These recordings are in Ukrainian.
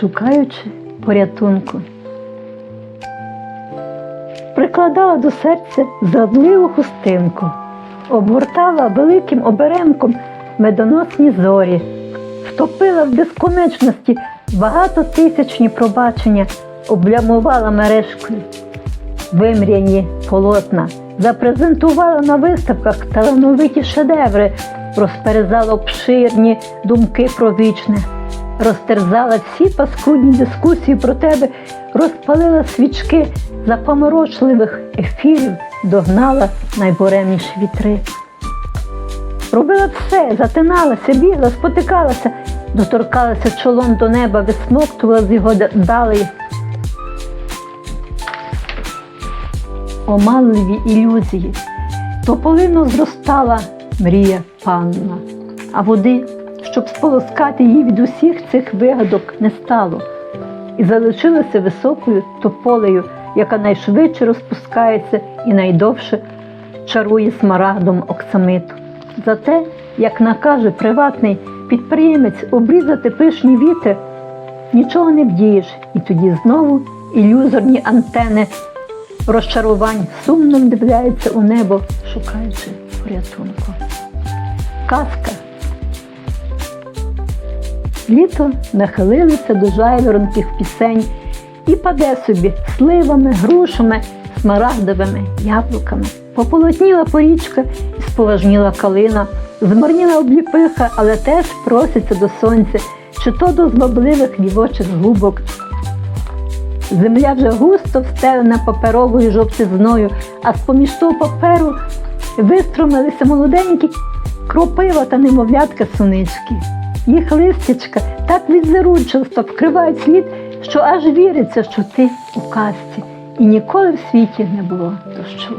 шукаючи порятунку. Прикладала до серця задливу хустинку, обгортала великим оберемком медоносні зорі, втопила в безконечності багатотисячні пробачення, облямувала мережкою вимряні полотна, запрезентувала на виставках талановиті шедеври, розперезала обширні думки про вічне, розтерзала всі паскудні дискусії про тебе, розпалила свічки запоморочливих ефірів, догнала найбуремніші вітри. Робила все, затиналася, бігла, спотикалася, доторкалася чолом до неба, висмоктувала з його далей оманливі ілюзії. Тополино зростала мрія панна, а води, щоб сполоскати її від усіх цих вигадок, не стало, і залишилася високою тополею, яка найшвидше розпускається і найдовше чарує смарагдом оксамиту. Зате, як накаже приватний підприємець обрізати пишні вітер, нічого не вдієш, і тоді знову ілюзорні антени розчарувань сумно вдивляється у небо, шукаючи порятунку. Казка. Літо нахилилося до жайворонких пісень і паде собі сливами, грушами, смарагдовими яблуками. Пополотніла порічка і споважніла калина, змарніла обліпиха, але теж проситься до сонця, чи то до звабливих дівочих губок, Земля вже густо встелена паперовою жовтизною, а з-поміж того паперу вистромилися молоденькі кропива та немовлятка сунички. Їх листячка так відзерунчасто вкривають слід, що аж віриться, що ти у казці, і ніколи в світі не було дощу.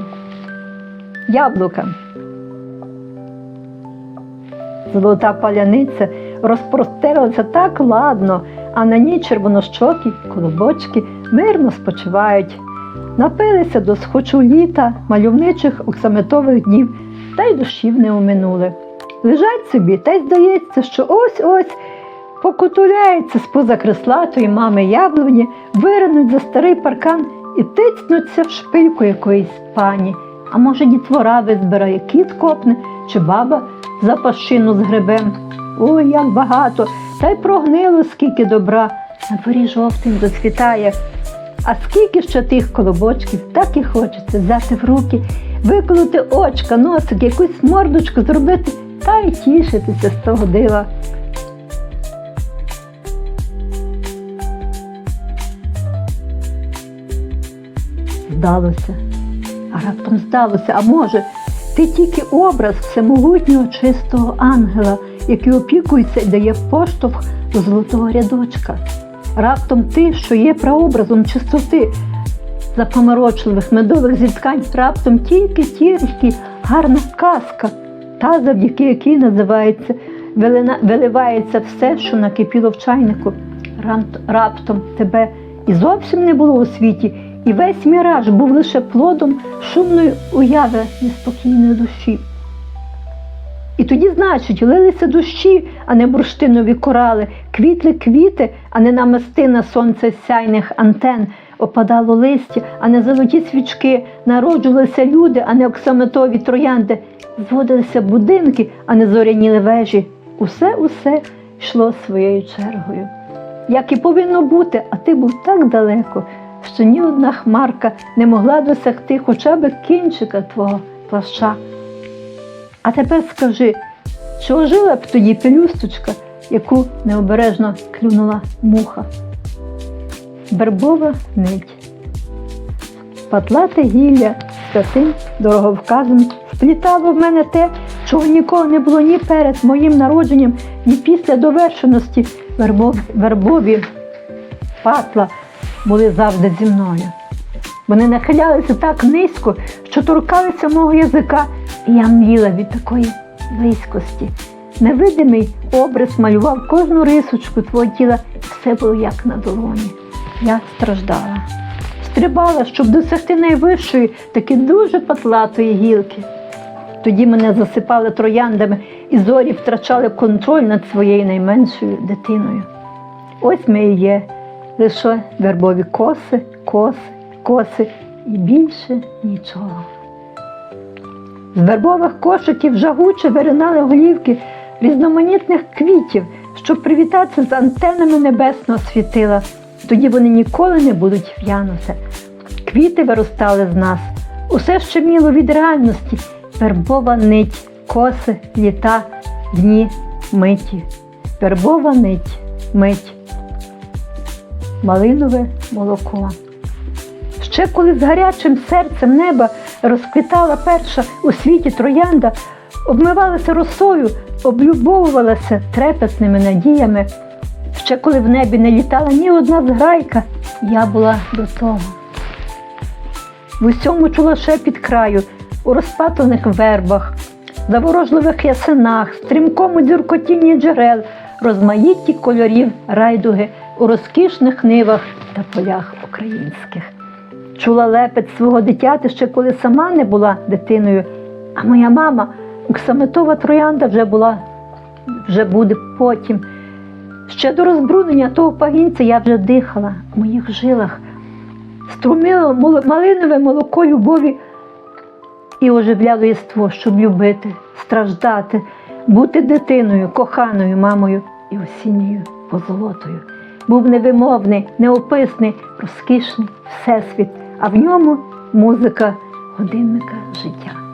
Яблука. Золота паляниця розпростерлася так ладно, а на ній червонощокі колобочки мирно спочивають. Напилися до схочу літа, мальовничих оксаметових днів, та й дощів не оминули. Лежать собі, та й здається, що ось-ось покотуляється з-поза креслатої мами яблуні, виринуть за старий паркан і тицнуться в шпильку якоїсь пані. А може, дітвора визбирає кіт копне чи баба за пащину з грибем. Ой, як багато, та й прогнило скільки добра. На дворі жовтень доцвітає. А скільки ще тих колобочків, так і хочеться взяти в руки, виколоти очка, носик, якусь мордочку зробити та й тішитися з того дива. Здалося, а раптом здалося, а може, ти тільки образ всемогутнього чистого ангела, який опікується і дає поштовх до золотого рядочка. Раптом ти, що є прообразом чистоти, запоморочливих медових зіткань, раптом тільки тільки гарна казка, та, завдяки якій називається, виливається все, що накипіло в чайнику. Раптом тебе і зовсім не було у світі, і весь міраж був лише плодом шумної уяви неспокійної душі. І тоді, значить, лилися дощі, а не бурштинові корали, квітли квіти, а не намистина сонця сяйних антен, опадало листя, а не золоті свічки, народжувалися люди, а не оксаметові троянди, зводилися будинки, а не зоряніли вежі. Усе усе йшло своєю чергою. Як і повинно бути, а ти був так далеко, що ні одна хмарка не могла досягти хоча б кінчика твого плаща. А тепер скажи, чи ожила б тоді пелюсточка, яку необережно клюнула муха? Вербова нить. Патлате гілля святим дороговказом сплітало в мене те, чого ніколи не було ні перед моїм народженням, ні після довершеності вербові, вербові патла були завжди зі мною. Вони нахилялися так низько, що торкалися мого язика, і я мліла від такої близькості. Невидимий образ малював кожну рисочку твого тіла, все було як на долоні. Я страждала, стрибала, щоб досягти найвищої, таки дуже патлатої гілки. Тоді мене засипали трояндами і зорі втрачали контроль над своєю найменшою дитиною. Ось ми і є лише вербові коси, коси, коси і більше нічого. З вербових кошиків жагуче виринали голівки різноманітних квітів, щоб привітатися з антенами небесного світила. Тоді вони ніколи не будуть в'янути. Квіти виростали з нас. Усе ще міло від реальності. Вербова нить, коси, літа, дні, миті. Вербова нить, мить. Малинове молоко. Ще коли з гарячим серцем неба розквітала перша у світі троянда, обмивалася росою, облюбовувалася трепетними надіями. Ще коли в небі не літала ні одна зграйка, я була до того. В усьому чула шепіт краю, у розпатлених вербах, заворожливих ясенах, стрімкому дзюркотінні джерел, розмаїтті кольорів райдуги у розкішних нивах та полях українських. Чула лепет свого дитяти ще коли сама не була дитиною, а моя мама, Оксаметова троянда, вже була, вже буде потім. Ще до розбруднення того пагінця я вже дихала в моїх жилах, струмило малинове молоко любові і оживляло єство, щоб любити, страждати, бути дитиною, коханою мамою і осінньою позолотою. Був невимовний, неописний, розкішний всесвіт, а в ньому музика годинника життя.